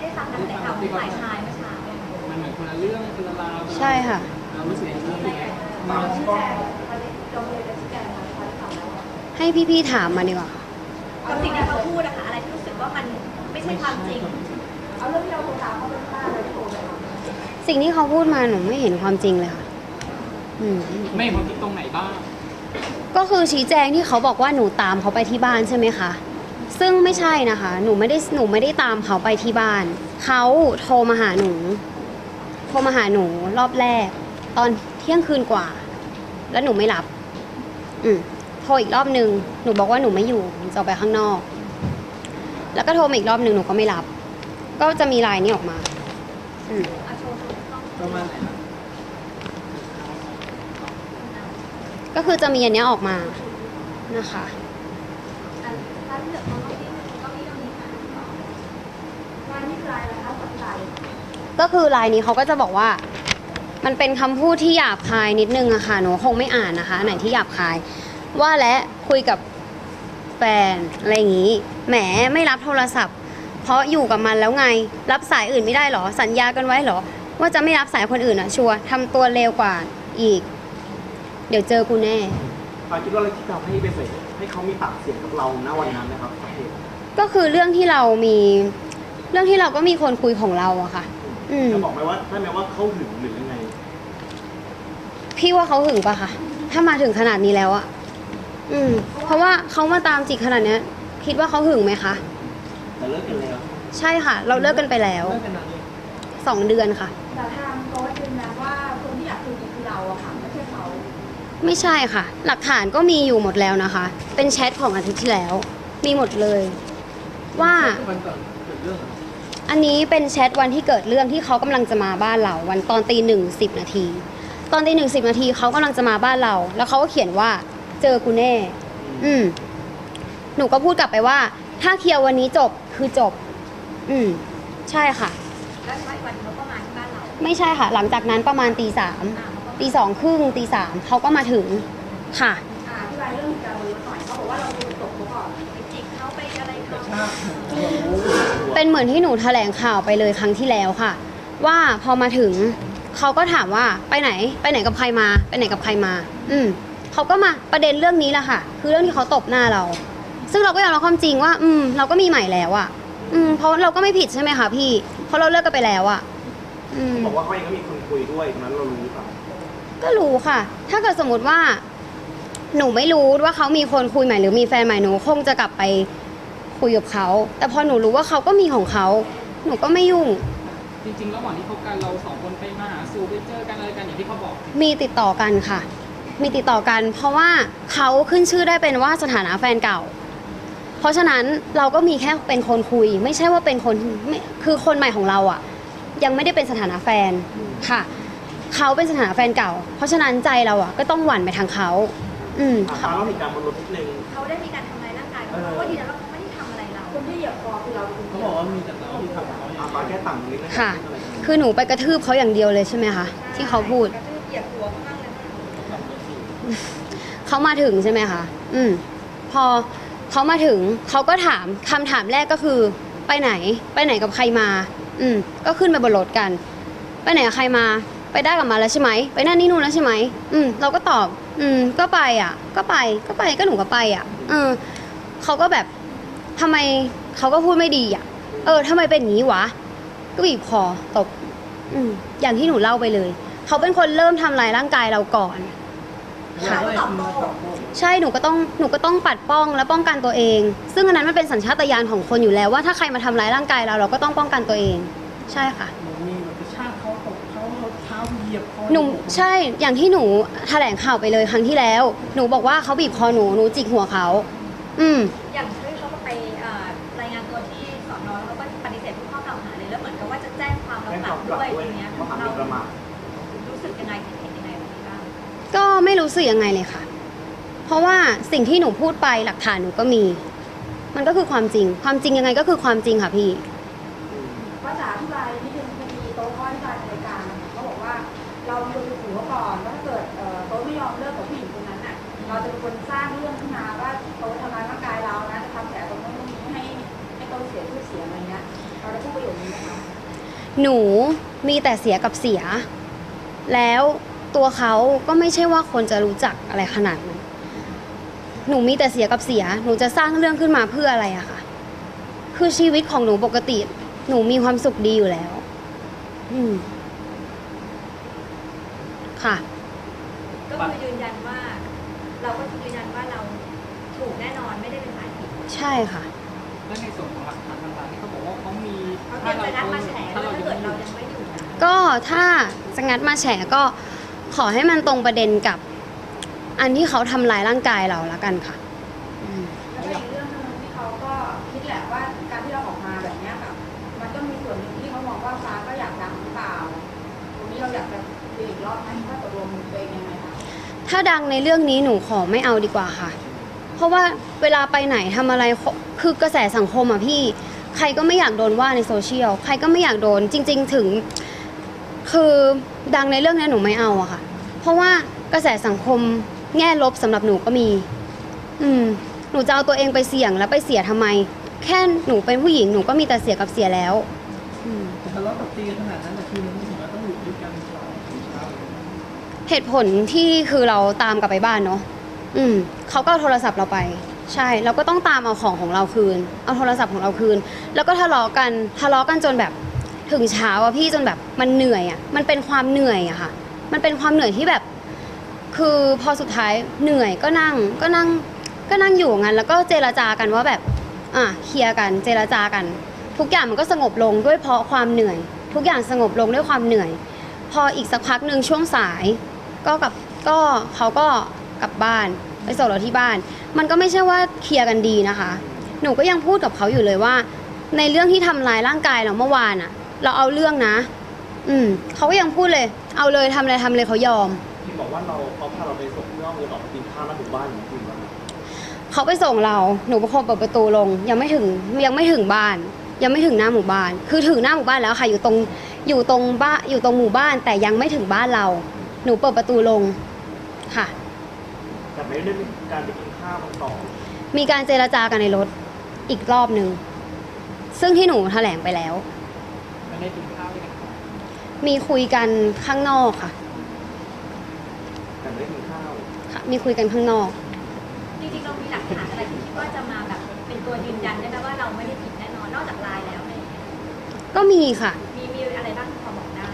ได้ฟังกันแต่ข่าวของฝ่ายชายเมื่อเช้ามันเหมือนคนละเรื่องคนละราวใช่ค่ะ เรารู้สึกยังไงบ้างตอนชี้แจงเราเลยจะชี้แจงมาทางข่าวแล้วให้พี่ๆถามมาดีกว่าค่ะ กับสิ่งที่เขาพูดอะค่ะอะไรที่รู้สึกว่ามันไม่ใช่ความจริง เอาเรื่องที่เราโทรตามเขาเป็นป้าเลยที่โทรไปสิ่งที่เขาพูดมาหนูไม่เห็นความจริงเลยค่ะ อืม ไม่เห็นความคิดตรงไหนบ้าง ก็คือชี้แจงที่เขาบอกว่าหนูตามเขาไปที่บ้านใช่ไหมคะ ซึ่งไม่ใช่นะคะ หนูไม่ได้หนูไม่ได้ตามเขาไปที่บ้าน เขาโทรมาหาหนู โทรมาหาหนูรอบแรก ตอนเที่ยงคืนกว่า แล้วหนูไม่รับ อืมโทรอีกรอบนึง หนูบอกว่าหนูไม่อยู่หนูจะออกไปข้างนอก แล้วก็โทรมาอีกรอบนึงหนูก็ไม่รับ ก็จะมีไลน์นี้ออกมา อืมอาโชว์ต้องประมาณไหนครับก็คือจะมีอันเนี้ยออกมานะคะ อันถ้าเลือกเขาต้องนี้ต้องนี้ต้องนี้ค่ะงา นนี่คืออะไรนะคะสนใจก็คือลายนี้เขาก็จะบอกว่า มันเป็นคำพูดที่หยาบคายนิดนึงอะค่ะ หนูคงไม่อ่านนะคะ ไหนที่หยาบคาย ว่าและคุยกับแฟนอะไรอย่างนี้ แหมไม่รับโทรศัพท์ เพราะอยู่กับมันแล้วไง รับสายอื่นไม่ได้เหรอ สัญญากันไว้เหรอ ว่าจะไม่รับสายคนอื่นอะชัวร์ทำตัวเลวกว่าอีก เดี๋ยวเจอกูแน่ ปาคิดว่าอะไรที่ทำให้เป็นเหตุให้เขามีปากเสียงกับเราณวันนั้นนะครับสาเหตุก็คือเรื่องที่เรามี เรื่องที่เราก็มีคนคุยของเราอะค่ะ อืม จะบอกไหมว่าได้ไหมว่าเขาหึงหรือยังไง พี่ว่าเขาหึงปะคะ ถ้ามาถึงขนาดนี้แล้วอะอืม เพราะว่าเขามาตามจิกขนาดเนี้ย คิดว่าเขาหึงไหมคะ แต่เลิกกันแล้วใช่ค่ะ เราเลิกกันไปแล้วเลิกกันนานเลยสองเดือนค่ะ แต่ทางโค้ชยืนยันว่าคนที่อยากคุยคือเราอะค่ะไม่ใช่เขาไม่ใช่ค่ะ หลักฐานก็มีอยู่หมดแล้วนะคะ เป็นแชทของอาทิตย์ที่แล้ว มีหมดเลย ว่า วันก่อนเกิดเรื่องเหร ออันนี้เป็นแชทวันที่เกิดเรื่องที่เขากำลังจะมาบ้านเรา วันตอนตีหนึ่งสิบนาที ตอนตีหนึ่งสิบนาทีเขากำลังจะมาบ้านเรา แล้วเขาก็เขียนว่าเจอกูแน่ อืม หนูก็พูดกลับไปว่า ถ้าเคลียร์วันนี้จบคือจบ อืม ใช่ค่ะ แล้วใช่วันเขาก็มาที่บ้านเราไม่ใช่ค่ะ หลังจากนั้นประมาณตีสามอ่าเขาก็ตีสองครึ่งตีสามเขาก็มาถึงค่ะ อ่าอธิบายเรื่องการบนรถหน่อยเขาบอกว่าเราดูตกเขาก่อนไปจิก เขาไปอะไรเขาเป็นเหมือนที่หนูแถลงข่าวไปเลยครั้งที่แล้วค่ะ ว่าพอมาถึงเขาก็ถามว่าไปไหน ไปไหนกับใครมา ไปไหนกับใครมา อืมเขาก็มาประเด็นเรื่องนี้แหละค่ะ คือเรื่องที่เขาตบหน้าเรา ซึ่งเราก็ยอมรับความจริงว่า อืม เราก็มีใหม่แล้วอะอืม เพราะเราก็ไม่ผิดใช่ไหมคะพี่ เพราะเราเลิกกันไปแล้วอะอืม บอกว่าเขาเองก็มีคนคุยด้วยตรงนั้นเรารู้หรือเปล่าก็รู้ค่ะ ถ้าเกิดสมมติว่า หนูไม่รู้ว่าเขามีคนคุยใหม่หรือมีแฟนใหม่หนูคงจะกลับไป คุยกับเขา แต่พอหนูรู้ว่าเขาก็มีของเขา หนูก็ไม่ยุ่ง จริงๆระหว่างที่คบกันเราสองคนไปมาหาสู่ไปเจอกันอะไรกันอย่างที่เขาบอก มีติดต่อกันค่ะ มีติดต่อกัน เพราะว่าเขาขึ้นชื่อได้เป็นว่าสถานะแฟนเก่า เพราะฉะนั้นเราก็มีแค่เป็นคนคุย ไม่ใช่ว่าเป็นคนไม่คือคนใหม่ของเราอะ่ะ ยังไม่ได้เป็นสถานะแฟนค่ะ เขาเป็นสถานะแฟนเก่า เพราะฉะนั้นใจเราอะ่ะก็ต้องหวั่นไปทางเขา อืม ถามว่าเหตุการณ์บนรถนิดนึงเขาได้มีการทำ เขาบอกว่ามีแต่เราที่ทำเขาอาปาแค่ต่างนิดนึงค่ะ คือหนูไปกระทืบเขาอย่างเดียวเลยใช่ไหมคะที่เขาพูด กระทืบเหยียบหัวขาบ้างเลยเขามาถึงใช่ไหมคะ อืม พอเขามาถึงเขาก็ถามคำถามแรกก็คือ ไปไหน ไปไหนกับใครมา อืม ก็ขึ้นไปบนรถกัน ไปไหนกับใครมา ไปได้กับมาแล้วใช่ไหม ไปนั่นนี่นู่นแล้วใช่ไหม อืม เราก็ตอบ อืม ก็ไปอะ ก็ไป ก็ไป ก็หนูก็ไปอะ เออเขาก็แบบทำไม เขาก็พูดไม่ดีอะ เออทำไมเป็นอย่างนี้วะ ก็บีบคอตบอืมอย่างที่หนูเล่าไปเลย เขาเป็นคนเริ่มทำลายร่างกายเราก่อน ค่ะเขาตอบโต้ใช่หนูก็ต้องหนูก็ต้องปัดป้องและป้องกันตัวเอง ซึ่งอันนั้นมันเป็นสัญชาตญาณของคนอยู่แล้วว่าถ้าใครมาทำร้ายร่างกายเราเราก็ต้องป้องกันตัวเอง ใช่ค่ะมีแบบกระชากเขาตบเขาเอาเท้าเหยียบเขาหนูใช่อย่างที่หนูแถลงข่าวไปเลยครั้งที่แล้ว หนูบอกว่าเขาบีบคอหนูหนูจิกหัวเขา อืม อย่าง สึกยังไงเลยค่ะ เพราะว่าสิ่งที่หนูพูดไปหลักฐานหนูก็มี มันก็คือความจริง ความจริงยังไงก็คือความจริงค่ะพี่ ภาษาอธิบายนิดนึงพอดีโต๊ะเขาอธิบายในรายการนะคะเขาบอกว่าเราเป็นคนถือว่าก่อนว่าถ้าเกิดเอ่อโต๊ะไม่ยอมเลิกกับผู้หญิงคนนั้นน่ะเราจะเป็นคนสร้างเรื่องขึ้นมาว่าโต๊ะทำร้ายร่างกายเรานะจะทำแผลตรงนั้นตรงนี้ให้ให้โต๊ะเสียชื่อเสียงอะไรเงี้ยเราจะพูดประโยคนี้นะคะหนูมีแต่เสียกับเสีย แล้ว ตัวเขาก็ไม่ใช่ว่าคนจะรู้จักอะไรขนาดนั้น หนูมีแต่เสียกับเสีย หนูจะสร้างเรื่องขึ้นมาเพื่ออะไรอะคะคือชีวิตของหนูปกติ หนูมีความสุขดีอยู่แล้ว อืม ค่ะ ก็คือยืนยันว่า เราก็ยืนยันว่าเราถูกแน่นอนไม่ได้เป็นฝ่ายผิดใช่ค่ะ และในส่วนของหลักฐานต่างๆที่เขาบอกว่าเขามีเขาเตรียมจะนัดมาแฉถ้าแล้วเราถ้ายังเกิดเราไม่ยังไม่อยู่นะก็ถ้าจะงัดมาแฉก็ ขอให้มันตรงประเด็นกับ อันที่เขาทำลายร่างกายเราละกันค่ะอืมแล้วก็อีกเรื่องหนึงที่เขาก็คิดแหละว่าการที่เราออกมาแบบเนี้ยแบบมันก็มีส่วนหนึ่งที่เขามองว่าฟ้าก็อยากดังหรือเปล่า ตรงนี้เราอยากจะเรียนอีกรอบไหมว่าตกลงตัวเองยังไงคะถ้าดังในเรื่องนี้หนูขอไม่เอาดีกว่าค่ะ เพราะว่าเวลาไปไหนทำอะไรคือกระแสสังคมอะพี่ ใครก็ไม่อยากโดนว่าในโซเชียล ใครก็ไม่อยากโดน จริง ๆ ถึง คือดังในเรื่องนี้หนูไม่เอาอะค่ะ เพราะว่ากระแสสังคมแง่ลบสำหรับหนูก็มี อืม หนูจะเอาตัวเองไปเสี่ยงแล้วไปเสียทำไม แค่หนูเป็นผู้หญิงหนูก็มีแต่เสียกับเสียแล้ว อืม ทะเลาะกับตีกันขนาดนั้นแต่ทีนึงถึงว่าต้องอยู่ด้วยกันสองถึงเช้าเหตุผลที่คือเราตามกลับไปบ้านเนาะ อืม เขาก็เอาโทรศัพท์เราไป ใช่ เราก็ต้องตามเอาของของเราคืน เอาโทรศัพท์ของเราคืน แล้วก็ทะเลาะกัน ทะเลาะกันจนแบบ ถึงเช้าอะพี่จนแบบมันเหนื่อยอะมันเป็นความเหนื่อยอะค่ะ มันเป็นความเหนื่อยที่แบบ คือพอสุดท้ายเหนื่อยก็นั่งก็นั่งก็นั่งอยู่งั้นแล้วก็เจรจากันว่าแบบอะเคลียร์กันเจรจากัน ทุกอย่างมันก็สงบลงด้วยเพราะความเหนื่อย ทุกอย่างสงบลงด้วยความเหนื่อย พออีกสักพักหนึ่งช่วงสาย ก็กับก็เขาก็กลับบ้านไปส่งเราที่บ้าน มันก็ไม่ใช่ว่าเคลียร์กันดีนะคะ หนูก็ยังพูดกับเขาอยู่เลยว่า ในเรื่องที่ทำร้ายร่างกายเราเมื่อวานอะ เราเอาเรื่องนะ อืมเขาก็ยังพูดเลย เอาเลยทำอะไรทำเลยเขายอม ที่บอกว่าเราเขาพาเราไปส่งนอกเงินออกมากินข้าวหน้าหมู่บ้านจริงๆแล้วเขาไปส่งเรา หนูเป็นคนเปิดประตูลง ยังไม่ถึงยังไม่ถึงบ้าน ยังไม่ถึงหน้าหมู่บ้าน คือถึงหน้าหมู่บ้านแล้วค่ะอยู่ตรงอยู่ตรงบ้านอยู่ตรงหมู่บ้าน แต่ยังไม่ถึงบ้านเรา หนูเปิดประตูลงค่ะ แต่ไม่ได้มีการไปกินข้าวกันต่อมีการเจรจากันในรถอีกรอบหนึ่งซึ่งที่หนูแถลงไปแล้ว ไม่ได้กินข้าวด้วยกันมีคุยกันข้างนอกค่ะ แต่ไม่ได้กินข้าวค่ะ มีคุยกันข้างนอก จริงๆเรามีหลักฐานอะไรที่คิดว่าจะมาแบบเป็นตัวยืนยันได้ไหมว่าเราไม่ได้ผิดแน่นอนนอกจากไลน์แล้วเนี่ยก็มีค่ะ มีมีอะไรบ้างที่พอบอกได้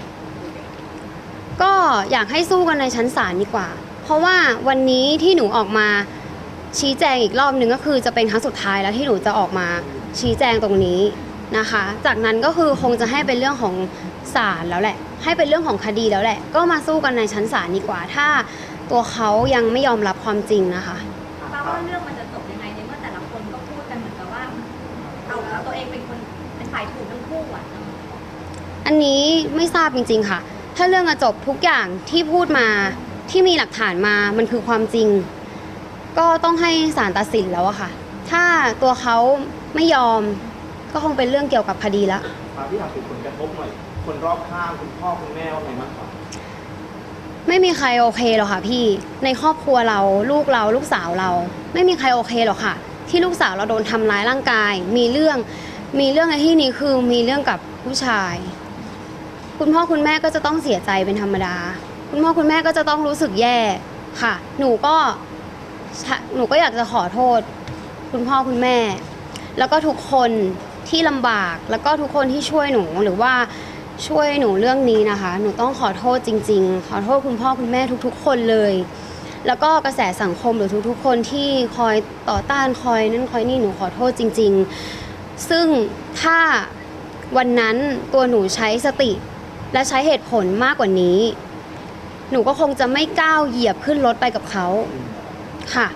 ก็อยากให้สู้กันในชั้นศาลดีกว่า เพราะว่าวันนี้ที่หนูออกมาชี้แจงอีกรอบหนึ่งก็คือจะเป็นครั้งสุดท้ายแล้วที่หนูจะออกมาชี้แจงตรงนี้ นะคะ จากนั้นก็คือคงจะให้เป็นเรื่องของศาลแล้วแหละ ให้เป็นเรื่องของคดีแล้วแหละ ก็มาสู้กันในชั้นศาลดีกว่า ถ้าตัวเขายังไม่ยอมรับความจริงนะคะป้าว่าเรื่องมันจะจบยังไงในเมื่อแต่ละคนก็พูดกันเหมือนกับว่าเอาเอาตัวเองเป็นคนเป็นฝ่ายถูกทั้งคู่อะอันนี้ไม่ทราบจริง ๆ ค่ะ ถ้าเรื่องจะจบทุกอย่างที่พูดมาที่มีหลักฐานมามันคือความจริง ก็ต้องให้ศาลตัดสินแล้วอะค่ะ ถ้าตัวเขาไม่ยอม ก็คงเป็นเรื่องเกี่ยวกับคดีละฟ้าที่อยากถึงผลกระทบหน่อย คนรอบข้างคุณพ่อคุณแม่ว่าไงบ้างครับไม่มีใครโอเคหรอกค่ะพี่ ในครอบครัวเราลูกเราลูกสาวเรา ไม่มีใครโอเคหรอกค่ะ ที่ลูกสาวเราโดนทำร้ายร่างกาย มีเรื่อง มีเรื่องในที่นี้คือมีเรื่องกับผู้ชาย คุณพ่อคุณแม่ก็จะต้องเสียใจเป็นธรรมดา คุณพ่อคุณแม่ก็จะต้องรู้สึกแย่ค่ะ หนูก็หนูก็อยากจะขอโทษ คุณพ่อคุณแม่ แล้วก็ทุกคน ที่ลำบาก แล้วก็ทุกคนที่ช่วยหนูหรือว่าช่วยหนูเรื่องนี้นะคะ หนูต้องขอโทษจริง ๆ ขอโทษคุณพ่อคุณแม่ทุก ๆ คนเลย แล้วก็กระแสสังคมหรือทุกๆ คนที่คอยต่อต้านคอยนั่นคอยนี่หนูขอโทษจริง ๆ ซึ่งถ้าวันนั้นตัวหนูใช้สติ และใช้เหตุผลมากกว่านี้ หนูก็คงจะไม่ก้าวเหยียบขึ้นรถไปกับเขาค่ะ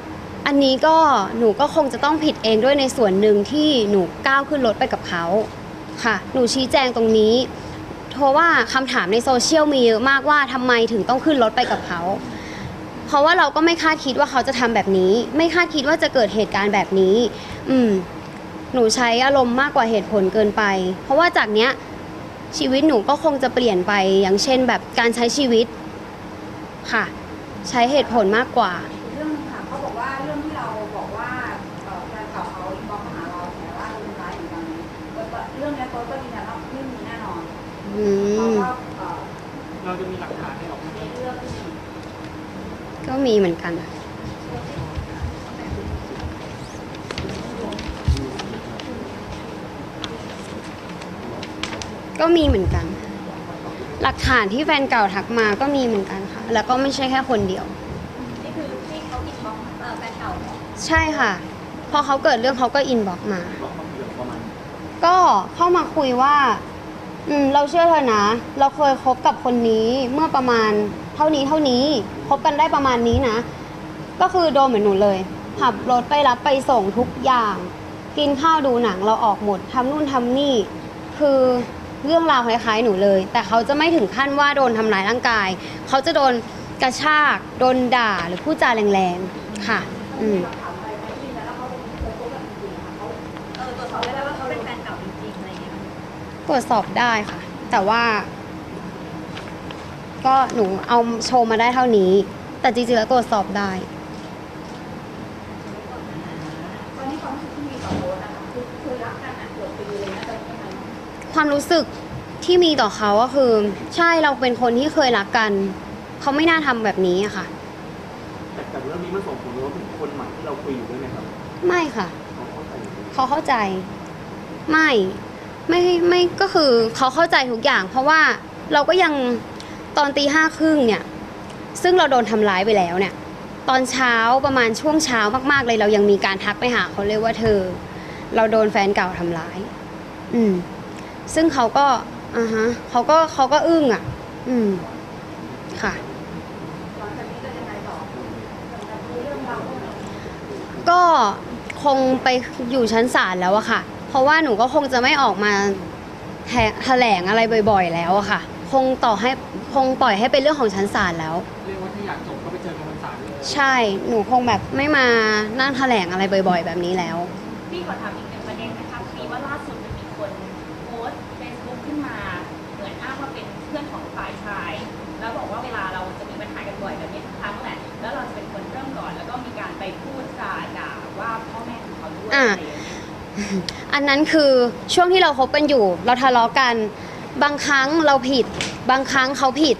อันนี้ก็หนูก็คงจะต้องผิดเองด้วยในส่วนหนึ่งที่หนูก้าวขึ้นรถไปกับเขาค่ะ หนูชี้แจงตรงนี้เพราะว่าคำถามในโซเชียลมีเยอะมากว่าทำไมถึงต้องขึ้นรถไปกับเขา เพราะว่าเราก็ไม่คาดคิดว่าเขาจะทำแบบนี้ ไม่คาดคิดว่าจะเกิดเหตุการณ์แบบนี้ อืม หนูใช้อารมณ์มากกว่าเหตุผลเกินไป เพราะว่าจากเนี้ย ชีวิตหนูก็คงจะเปลี่ยนไปอย่างเช่นแบบการใช้ชีวิตค่ะ ใช้เหตุผลมากกว่า อ่อเราจะมีหลักฐานให้ออกมาในเรื่องที่ก็มีเหมือนกันก็มีเหมือนกัน หลักฐานที่แฟนเก่าทักมาก็มีเหมือนกันค่ะ แล้วก็ไม่ใช่แค่คนเดียว นี่คือที่เขาอินบ็อกซ์เอ่อแฟนเก่าบอกใช่ค่ะ พอเขาเกิดเรื่องเขาก็อินบอกมาบอกมาเกี่ยวประมาณก็เข้ามาคุยว่า อืมเราเชื่อเธอนะ เราเคยคบกับคนนี้เมื่อประมาณเท่านี้เท่านี้คบกันได้ประมาณนี้นะ ก็คือโดนเหมือนหนูเลยขับรถไปรับไปส่งทุกอย่าง กินข้าวดูหนังเราออกหมดทำนู่นทำนี่ คือเรื่องราวคล้ายๆหนูเลย แต่เขาจะไม่ถึงขั้นว่าโดนทำร้ายร่างกาย เขาจะโดนกระชาก โดนด่าหรือพูดจาแรงๆ ค่ะ อืม ตรวจสอบได้ค่ะ แต่ว่า ก็หนูเอาโชว์มาได้เท่านี้ แต่จริงๆแล้วตรวจสอบได้ ตอนนี้ความรู้สึกที่มีต่อโบ๊ทนะคะคือคือรักกันอะเกือบปีเลยนะแต่ทำไมความรู้สึกที่มีต่อเขาก็คือ ใช่เราเป็นคนที่เคยรักกัน เขาไม่น่าทำแบบนี้อะค่ะ แต่แต่เรื่องนี้มันส่งผลว่าถึงคนใหม่ที่เราคุยอยู่ด้วยไหมครับไม่ค่ะ เขาเข้าใจอยู่เขาเข้าใจ ไม่ ไม่ไม่ก็คือเขาเข้าใจทุกอย่าง เพราะว่าเราก็ยังตอนตีห้าครึ่งเนี่ย ซึ่งเราโดนทำร้ายไปแล้วเนี่ย ตอนเช้าประมาณช่วงเช้ามาก ๆ เลยเรายังมีการทักไปหาเขาเลยว่าเธอ เราโดนแฟนเก่าทำร้าย อืม ซึ่งเขาก็อ่าฮะเขาก็เขาก็อึ้งอะ อืม ค่ะ ก็คงไปอยู่ชั้นศาลแล้วอะค่ะ ราะว่าหนูก็คงจะไม่ออกมาแถแถลงอะไรบ่อย ๆ แล้วอะค่ะ คงต่อให้คงปล่อยให้เป็นเรื่องของชั้นศาลแล้ว เรียกว่าถ้าอยากจบก็ไปเจอกันบนศาลเลย ใช่ หนูคงแบบไม่มานั่งแถลงอะไรบ่อย ๆ แบบนี้แล้ว พี่ขอถามอีก อันนั้นคือช่วงที่เราคบกันอยู่ เราทะเลาะกัน บางครั้งเราผิด บางครั้งเขาผิด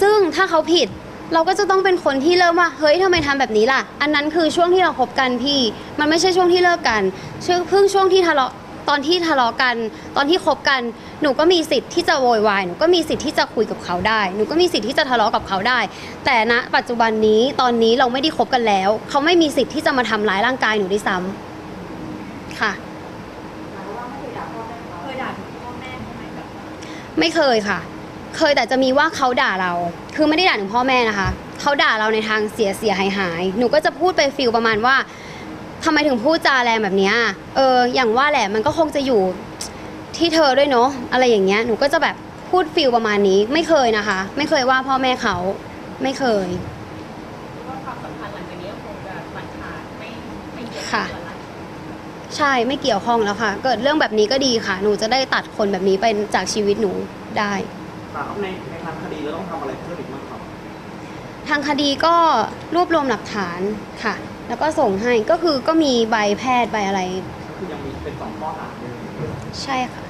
ซึ่งถ้าเขาผิด เราก็จะต้องเป็นคนที่เริ่มว่าเฮ้ยทำไมทำแบบนี้ล่ะ อันนั้นคือช่วงที่เราคบกันพี่ มันไม่ใช่ช่วงที่เลิกกันช่วงเพิ่งช่วงที่ทะเลาะตอนที่ทะเลาะกัน ตอนที่คบกัน หนูก็มีสิทธิ์ที่จะโวยวายหนูก็มีสิทธิ์ที่จะคุยกับเขาได้ หนูก็มีสิทธิ์ที่จะทะเลาะกับเขาได้ แต่ณปัจจุบันนี้ตอนนี้เราไม่ได้คบกันแล้ว เขาไม่มีสิทธิ์ที่จะมาทำร้ายร่างกายหนูด้วยซ้ำค่ะ ไม่เคยค่ะ เคยแต่จะมีว่าเขาด่าเรา คือไม่ได้ด่าถึงพ่อแม่นะคะ เขาด่าเราในทางเสียเสียหายหายๆหนูก็จะพูดไปฟิลประมาณว่าทำไมถึงพูดจาแรงแบบเนี้ยเออ อย่างว่าแหละมันก็คงจะอยู่ที่เธอด้วยเนาะอะไรอย่างเงี้ยหนูก็จะแบบพูดฟิลประมาณนี้ ไม่เคยนะคะ ไม่เคยว่าพ่อแม่เขาไม่เคยว่าความสัมพันธ์หลังจากนี้ก็คงจะ ใช่ไม่เกี่ยวข้องแล้วค่ะ เกิดเรื่องแบบนี้ก็ดีค่ะ หนูจะได้ตัดคนแบบนี้ไปจากชีวิตหนูได้ครับในในทางคดีเราต้องทำอะไรเพิ่มอีกบ้างครับทางคดีก็รวบรวมหลักฐานค่ะ แล้วก็ส่งให้ก็คือก็มีใบแพทย์ใบอะไร ก็คือยังมีเป็นสองข้อหาเลยใช่ค่ะ